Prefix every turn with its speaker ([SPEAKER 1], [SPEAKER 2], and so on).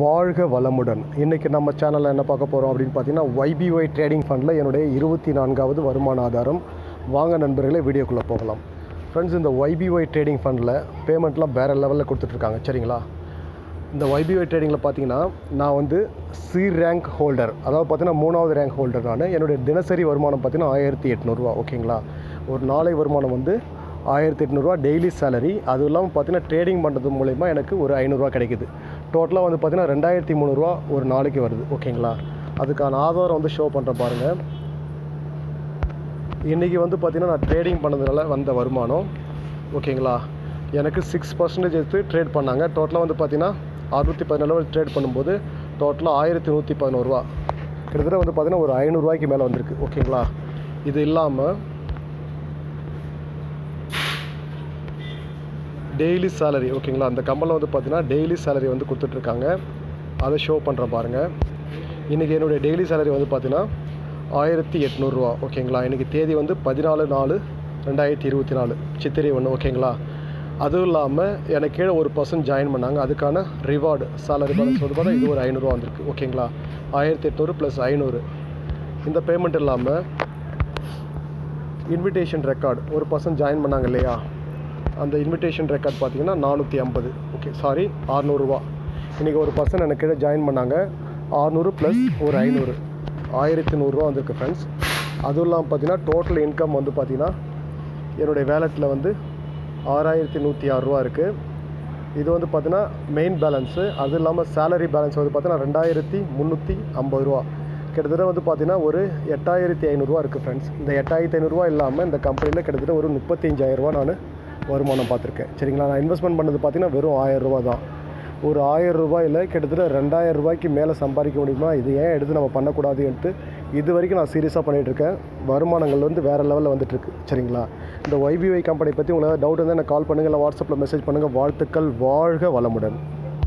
[SPEAKER 1] வாழ்க வளமுடன். இன்றைக்கி நம்ம சேனலில் என்ன பார்க்க போகிறோம் அப்படின்னு பார்த்தீங்கன்னா ஒய்பிஒய் ட்ரேடிங் ஃபண்டில் என்னுடைய இருபத்தி நான்காவது வருமான ஆதாரம். வாங்க நண்பர்களே வீடியோக்குள்ளே போகலாம். ஃப்ரெண்ட்ஸ் இந்த ஒய்பிஒய் ட்ரேடிங் ஃபண்டில் பேமெண்ட்லாம் வேறு லெவலில் கொடுத்துட்ருக்காங்க சரிங்களா? இந்த ஒய்பிஒய் ட்ரேடிங்கில் பார்த்தீங்கன்னா நான் வந்து சி ரேங்க் ஹோல்டர் அதாவது பார்த்தீங்கன்னா மூணாவது ரேங்க் ஹோல்டர் நான். என்னுடைய தினசரி வருமானம் பார்த்தீங்கன்னா ஆயிரத்தி எட்நூறுரூவா ஓகேங்களா? ஒரு நாளை வருமானம் வந்து ஆயிரத்தி எட்நூறுரூவா டெய்லி சேலரி அதுவும் இல்லாமல் பார்த்தீங்கன்னா ட்ரேடிங் பண்ணுறது மூலயமா எனக்கு ஒரு ஐநூறுரூவா கிடைக்குது. டோட்டலாக வந்து பார்த்தீங்கன்னா ரெண்டாயிரத்தி முந்நூறுரூவா ஒரு நாளைக்கு வருது ஓகேங்களா? அதுக்கான ஆதாரம் வந்து ஷோ பண்ணுறேன் பாருங்கள் இன்றைக்கி வந்து பார்த்திங்கன்னா நான் ட்ரேடிங் பண்ணதுனால வந்த வருமானம் ஓகேங்களா? எனக்கு சிக்ஸ் பர்சன்டேஜ் எடுத்து ட்ரேட் பண்ணாங்க. டோட்டலாக வந்து பார்த்திங்கன்னா அறுநூற்றி பதினாலு ட்ரேட் பண்ணும்போது டோட்டலாக ஆயிரத்தி நூற்றி பதினோருவா கிட்டத்தட்ட வந்து பார்த்திங்கன்னா ஒரு ஐநூறுரூவாய்க்கு மேலே வந்திருக்கு ஓகேங்களா? இது இல்லாமல் டெய்லி சேலரி ஓகேங்களா? அந்த கம்பெனியில் வந்து பார்த்தீங்கன்னா டெய்லி சேலரி வந்து கொடுத்துட்ருக்காங்க. அதை ஷோ பண்ணுறேன் பாருங்கள் இன்றைக்கி என்னுடைய டெய்லி சேலரி வந்து பார்த்தீங்கன்னா ஆயிரத்தி எட்நூறுரூவா ஓகேங்களா? இன்றைக்கி தேதி வந்து பதினாலு நாலு ரெண்டாயிரத்தி இருபத்தி நாலு. சித்திரை ஒன்று ஓகேங்களா? அதுவும் இல்லாமல் எனக்கு கீழே ஒரு பர்சன் ஜாயின் பண்ணாங்க. அதுக்கான ரிவார்டு சேலரி பேலன்ஸ் வந்து பார்த்தா இது ஒரு ஐநூறுரூவா வந்திருக்கு ஓகேங்களா? ஆயிரத்தி எட்நூறு ப்ளஸ் ஐநூறு. இந்த பேமெண்ட் இல்லாமல் இன்விடேஷன் ரெக்கார்டு ஒரு பர்சன் ஜாயின் பண்ணாங்க இல்லையா? அந்த இன்விடேஷன் ரெக்கார்ட் பார்த்தீங்கன்னா நானூற்றி ஐம்பது. ஓகே சாரி ஆறுநூறுவா. இன்றைக்கி ஒரு பர்சன் எனக்கு கீழே ஜாயின் பண்ணாங்க. ஆறுநூறு ப்ளஸ் ஒரு ஐநூறு. ஆயிரத்தி நூறுரூவா வந்திருக்கு ஃப்ரெண்ட்ஸ் அதுவும் இல்லாமல் பார்த்தீங்கன்னா டோட்டல் இன்கம் வந்து பார்த்தீங்கன்னா என்னுடைய வேலெட்டில் வந்து ஆறாயிரத்தி நூற்றி ஆறுரூவா இருக்குது இது வந்து பார்த்தீங்கன்னா மெயின் பேலன்ஸு அது இல்லாமல் சேலரி பேலன்ஸ் வந்து பார்த்தீங்கன்னா ரெண்டாயிரத்தி முந்நூற்றி ஐம்பது ரூபா. கிட்டத்தட்ட வந்து பார்த்தீங்கன்னா ஒரு எட்டாயிரத்தி ஐநூறுரூவா இருக்குது ஃப்ரெண்ட்ஸ் இந்த எட்டாயிரத்தி ஐநூறுரூவா இல்லாமல் இந்த கம்பெனியில் கிட்டத்தட்ட ஒரு முப்பத்தஞ்சாயிரரூவா நான் வருமானம் பார்த்துருக்கேன். சரிங்களா? நான் இன்வெஸ்ட்மெண்ட் பண்ணது பார்த்திங்கன்னா வெறும் ஆயிரம் ரூபா தான். ஒரு ஆயிரம் ரூபாயில் கிட்டத்தட்ட ரெண்டாயிரம் ரூபாய்க்கு மேலே சம்பாதிக்க முடியுமா? இது ஏன் எடுத்து நம்ம பண்ணக்கூடாதுன்ட்டு இது வரைக்கும் நான் சீரியஸாக பண்ணிகிட்ருக்கேன் வருமானங்கள் வந்து வேறு லெவலில் வந்துட்டுருக்கு சரிங்களா? இந்த ஒய்பிஒய் கம்பெனி பற்றி உங்களுக்கு டவுட் இருந்தால் எனக்கு கால் பண்ணுங்கள் இல்லை வாட்ஸ்அப்பில் மெசேஜ் பண்ணுங்கள் வாழ்த்துக்கள். வாழ்க வளமுடன்.